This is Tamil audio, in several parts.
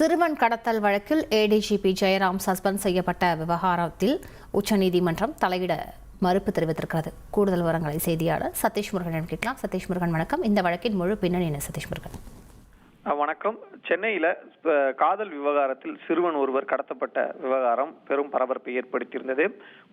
சிறுவன் கடத்தல் வழக்கில் ஏடிஜிபி ஜெயராம் சஸ்பெண்ட் செய்யப்பட்ட விவகாரத்தில் உச்சநீதிமன்றம் தலையிட மறுப்பு தெரிவித்திருக்கிறது. கூடுதல் விவரங்களை செய்தியாளர் சதீஷ் முருகனிடம் கேட்கலாம். சதீஷ் முருகன் வணக்கம். இந்த வழக்கின் முழு பின்னணி என்ன சதீஷ் முருகன்? வணக்கம். சென்னையில் காதல் விவகாரத்தில் சிறுவன் ஒருவர் கடத்தப்பட்ட விவகாரம் பெரும் பரபரப்பை ஏற்படுத்தியிருந்தது.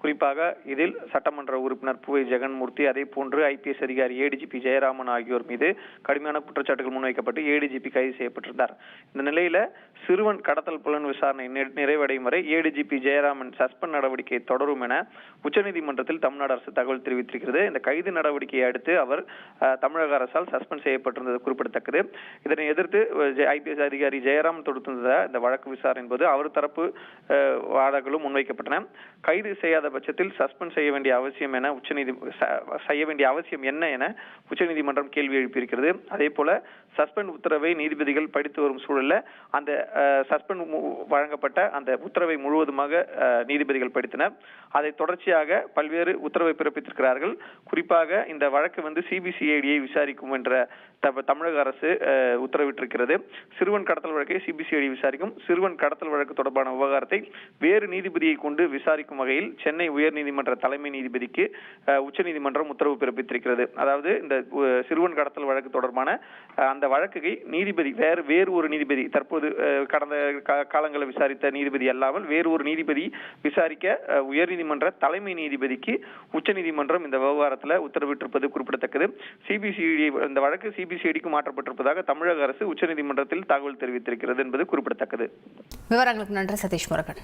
குறிப்பாக இதில் சட்டமன்ற உறுப்பினர் புவை ஜெகன்மூர்த்தி அதே போன்று ஐபிஎஸ் அதிகாரி ஏடிஜிபி ஜெயராமன் ஆகியோர் மீது கடுமையான குற்றச்சாட்டுகள் முன்வைக்கப்பட்டு ஏடிஜிபி கைது செய்யப்பட்டிருந்தார். இந்த நிலையில சிறுவன் கடத்தல் புலன் விசாரணை நிறைவடையும் வரை ஏடிஜிபி ஜெயராமன் சஸ்பெண்ட் நடவடிக்கை தொடரும் என உச்சநீதிமன்றத்தில் தமிழ்நாடு அரசு தகவல் தெரிவித்திருக்கிறது. இந்த கைது நடவடிக்கையை அடுத்து அவர் தமிழக அரசால் சஸ்பெண்ட் செய்யப்பட்டிருந்தது குறிப்பிடத்தக்கது. இதனை எதிர்த்து ஐபிஎஸ் அதிகாரி ஜெயராம் தொடுத்திருந்த இந்த வழக்கு விசாரணை போது அவர் தரப்பு வாதங்களும் முன்வைக்கப்பட்டன. கைது செய்யாத பட்சத்தில் சஸ்பெண்ட் செய்ய வேண்டிய அவசியம் என உச்சநீதி செய்ய வேண்டிய அவசியம் என்ன என உச்சநீதிமன்றம் கேள்வி எழுப்பியிருக்கிறது. அதே போல சஸ்பெண்ட் உத்தரவை நீதிபதிகள் படித்து வரும் சூழலில் அந்த சஸ்பெண்ட் வழங்கப்பட்ட அந்த உத்தரவை முழுவதுமாக நீதிபதிகள் படித்தனர். அதை தொடர்ச்சியாக பல்வேறு உத்தரவை பிறப்பித்திருக்கிறார்கள். குறிப்பாக இந்த வழக்கு வந்து சிபிசிஐடியை விசாரிக்கும் என்ற தமிழக அரசு உத்தரவிட்டு இருக்கிறது. சிறுவன் கடத்தல் வழக்கை சிபிசிஐடி விசாரிக்கும். சிறுவன் கடத்தல் வழக்கு தொடர்பான விவகாரத்தை வேறு நீதிபதியை கொண்டு விசாரிக்கும் வகையில் சென்னை உயர்நீதிமன்ற தலைமை நீதிபதிக்கு உச்சநீதிமன்றம் உத்தரவு பிறப்பித்திருக்கிறது. அதாவது இந்த சிறுவன் கடத்தல் வழக்கு தொடர்பான அந்த வழக்கை நீதிபதி வேறு வேறு ஒரு நீதிபதி தற்போது கடந்த காலங்களில் விசாரித்த நீதிபதி அல்லாமல் வேறு ஒரு நீதிபதி விசாரிக்க உயர்நீதிமன்ற தலைமை நீதிபதிக்கு உச்சநீதிமன்றம் இந்த விவகாரத்தில் உத்தரவிட்டிருப்பது குறிப்பிடத்தக்கது. சிபிசிஐடி இந்த வழக்கு சிபிசிஐடிக்கு மாற்றப்பட்டிருப்பதாக தமிழக அரசு உச்சநீதிமன்றத்தில் தகவல் தெரிவித்திருக்கிறது என்பது குறிப்பிடத்தக்கது. விவரங்களுக்கு நன்றி சதீஷ் முருகன்.